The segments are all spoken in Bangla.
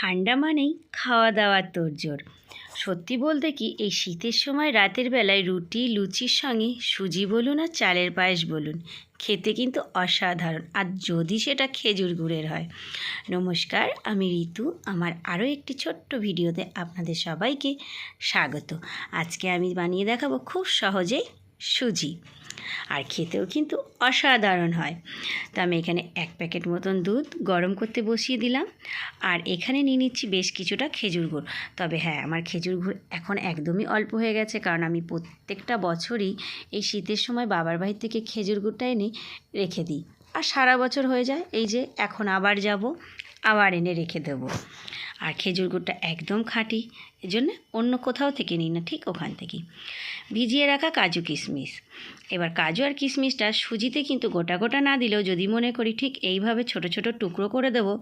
ঠান্ডা মানেই খাওয়া দাওয়ার তোড়জোড়। সত্যি বলতে কি, এই শীতের সময় রাতের বেলায় রুটি, লুচির সঙ্গে সুজি বলুন আর চালের পায়েস বলুন, খেতে কিন্তু অসাধারণ। আর যদি সেটা খেজুর গুড়ের হয়। নমস্কার, আমি ঋতু। আমার আরও একটি ছোট্ট ভিডিওতে আপনাদের সবাইকে স্বাগত। আজকে আমি বানিয়ে দেখাবো খুব সহজেই সুজি। আর খেতেও কিন্তু অসাধারণ হয়। তো আমি এখানে এক প্যাকেট মতন দুধ গরম করতে বসিয়ে দিলাম। আর এখানে নিয়ে নিচ্ছি বেশ কিছুটা খেজুর গুড়। তবে হ্যাঁ আমার খেজুর গুড় এখন একদমই অল্প হয়ে গেছে। কারণ আমি প্রত্যেকটা বছরই এই শীতের সময় বাবার বাড়ি থেকে খেজুর গুড়টা এনে রেখে দিই। আর সারা বছর হয়ে যায়, এই যে এখন আবার যাব। আবার এনে রেখে দেবো। আর খেজুর গুড়টা একদম খাঁটি, এজন্য অন্য কোথাও থেকে নিই না, ঠিক ওখান থেকেই। ভিজিয়ে রাখা কাজু কিশমিশ। এবার কাজু আর কিশমিশটা সুজিতে কিন্তু গোটা গোটা না দিলেও যদি মনে করি ঠিক এইভাবে ছোট ছোট টুকরো করে দেবো,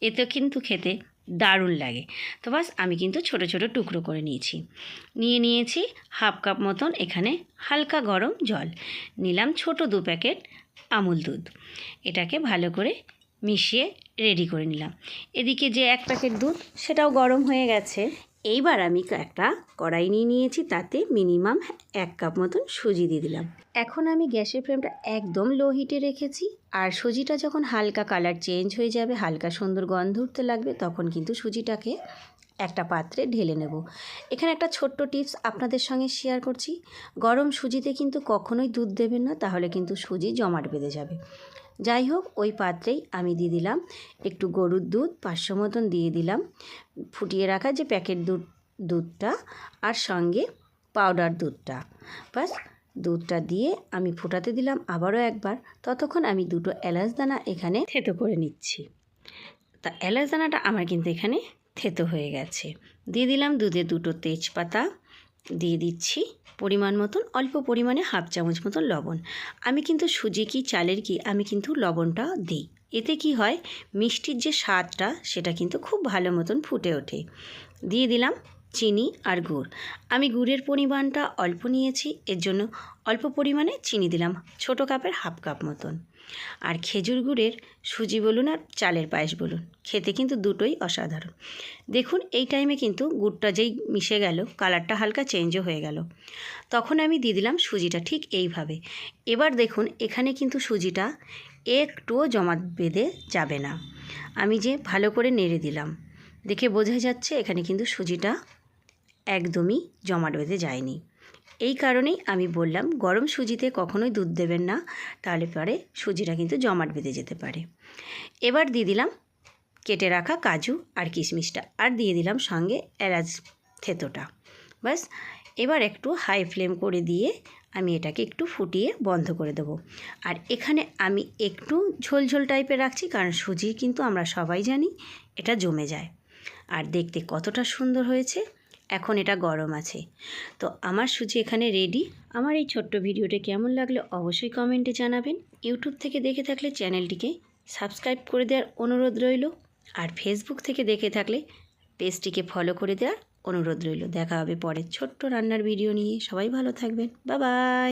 এতে কিন্তু খেতে দারুণ লাগে। তো বাস আমি কিন্তু ছোট ছোট টুকরো করে নিয়েছি। নিয়ে নিয়েছি হাফ কাপ মতন এখানে হালকা গরম জল। নিলাম ছোট দু প্যাকেট আমুল দুধ। এটাকে ভালো করে মিশিয়ে রেডি করে নিলাম। এদিকে যে এক প্যাকেট দুধ, সেটাও গরম হয়ে গেছে। এইবার আমি একটা কড়াই নিয়ে নিয়েছি, তাতে মিনিমাম এক কাপ মতন সুজি দিয়ে দিলাম। এখন আমি গ্যাসের ফ্লেমটা একদম লো হিটে রেখেছি। আর সুজিটা যখন হালকা কালার চেঞ্জ হয়ে যাবে, হালকা সুন্দর গন্ধ উঠতে লাগবে, তখন কিন্তু সুজিটাকে একটা পাত্রে ঢেলে নেব। এখানে একটা ছোট্ট টিপস আপনাদের সঙ্গে শেয়ার করছি। গরম সুজিতে কিন্তু কখনোই দুধ দেবেন না, তাহলে কিন্তু সুজি জমাট বেঁধে যাবে। যাই হোক ওই পাত্রেই আমি দিয়ে দিলাম। একটু গরুর দুধ, পাঁচশো মতন দিয়ে দিলাম। ফুটিয়ে রাখা যে প্যাকেট দুধ, দুধটা আর সঙ্গে পাউডার দুধটা। বাস দুধটা দিয়ে আমি ফোটাতে দিলাম আবারও একবার। ততক্ষণ আমি দুটো এলাচ দানা এখানে থেতো করে নিচ্ছি। তা এলাচ দানাটা আমার কিন্তু এখানে থেতো হয়ে গেছে। দিয়ে দিলাম দুধে দুটো তেজপাতা। দিয়ে দিচ্ছি পরিমাণ মতন, অল্প পরিমাণে হাফ চামচ মতন লবণ। আমি কিন্তু সুজি কি, চালের কি, আমি কিন্তু লবণটা দিই। এতে কি হয়, মিষ্টির যে স্বাদটা, সেটা কিন্তু খুব ভালো মতন ফুটে ওঠে। দিয়ে দিলাম চিনি আর গুড়। আমি গুড়ের পরিমাণটা অল্প নিয়েছি, এর জন্য অল্প পরিমাণে চিনি দিলাম, ছোট কাপের হাফ কাপ মতন। আর খেজুর গুড়ের সুজি বলুন আর চালের পায়েস বলুন, খেতে কিন্তু দুটোই অসাধারণ। দেখুন, এই টাইমে কিন্তু গুড়টা যেই মিশে গেল কালারটা হালকা চেঞ্জও হয়ে গেল। তখন আমি দিয়ে দিলাম সুজিটা ঠিক এইভাবে। এবার দেখুন, এখানে কিন্তু সুজিটা একটুও জমা বেঁধে যাবে না। আমি যে ভালো করে নেড়ে দিলাম, দেখে বোঝা যাচ্ছে এখানে কিন্তু সুজিটা একদমই জমাট বেঁধে যায়নি। এই কারণেই আমি বললাম, গরম সুজিতে কখনোই দুধ দেবেন না, তাহলে পরে সুজিটা কিন্তু জমাট বেঁধে যেতে পারে। এবার দিয়ে দিলাম কেটে রাখা কাজু আর কিশমিশটা আর দিয়ে দিলাম সঙ্গে এলাচ থেতোটা। বাস এবার একটু হাই ফ্লেম করে দিয়ে আমি এটাকে একটু ফুটিয়ে বন্ধ করে দেবো। আর এখানে আমি একটু ঝোলঝোল টাইপের রাখছি, কারণ সুজি কিন্তু আমরা সবাই জানি এটা জমে যায়। আর দেখতে কতটা সুন্দর হয়েছে। এখন এটা গরম আছে। তো আমার সুজি এখানে রেডি আমার এই ছোট্ট ভিডিওটা কেমন লাগলে অবশ্যই কমেন্টে জানাবেন। ইউটিউব থেকে দেখে থাকলে চ্যানেলটিকে সাবস্ক্রাইব করে দেওয়ার অনুরোধ রইল। আর ফেসবুক থেকে দেখে থাকলে পেজটিকে ফলো করে দেওয়ার অনুরোধ রইল। দেখা হবে পরে ছোট্ট রান্নার ভিডিও নিয়ে। সবাই ভালো থাকবেন। বা বাই